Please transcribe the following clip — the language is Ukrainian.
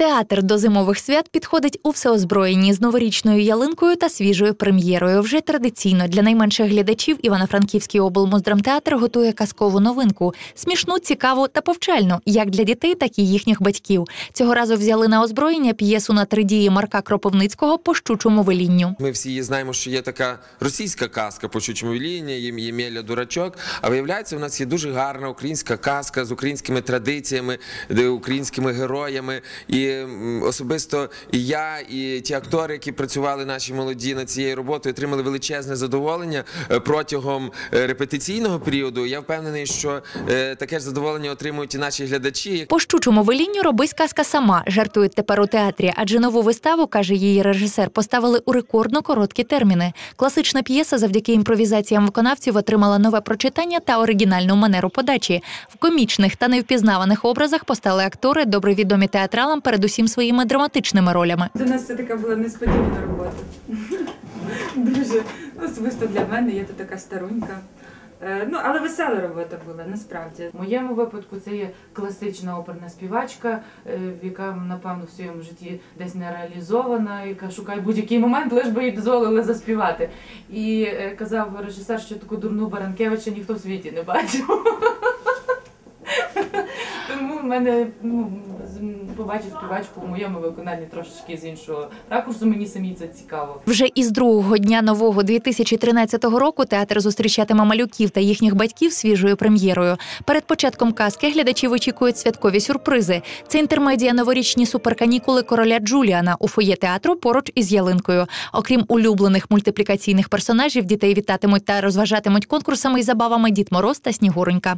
Театр до зимових свят підходить у всеозброєнні з новорічною ялинкою та свіжою прем'єрою. Вже традиційно для найменших глядачів Івано-Франківський облмуздрамтеатр готує казкову новинку, смішну, цікаву та повчальну, як для дітей, так і їхніх батьків. Цього разу взяли на озброєння п'єсу на три дії Марка Кропивницького по щучому велінню. Ми всі знаємо, що є така російська казка по чучому лінії, їм є Мєля Дурачок. А виявляється, у нас є дуже гарна українська казка з українськими традиціями, українськими героями. І особисто і я, і ті актори, які працювали наші молоді над цією роботою, отримали величезне задоволення е, протягом е, репетиційного періоду. Я впевнений, що е, таке ж задоволення отримують і наші глядачі. По щучому велінню робись казка сама. Жартують тепер у театрі, адже нову виставу, каже її режисер, поставили у рекордно короткі терміни. Класична п'єса завдяки імпровізаціям виконавців отримала нове прочитання та оригінальну манеру подачі. В комічних та невпізнаваних образах постали актори, добре відомі театралам, передусім своїми драматичними ролями. Для нас це така була несподівана робота. Дуже особисто для мене є то така старунька. Е, Ну, але весела робота була, насправді. В моєму випадку це є класична оперна співачка, е, яка напевно в своєму житті десь не реалізована, яка шукає будь-який момент, лиш би їй дозволили заспівати. І е, казав режисер, що таку дурну Баранкевича ніхто в світі не бачив. В мене ну, побачив співачку в моєму виконанні трошечки з іншого ракурсу. Мені самі це цікаво. Вже із другого дня нового 2013 року театр зустрічатиме малюків та їхніх батьків свіжою прем'єрою. Перед початком казки глядачів очікують святкові сюрпризи. Це інтермедія новорічні суперканікули короля Джуліана у фоє театру поруч із ялинкою. Окрім улюблених мультиплікаційних персонажів, дітей вітатимуть та розважатимуть конкурсами і забавами Дід Мороз та Снігуронька.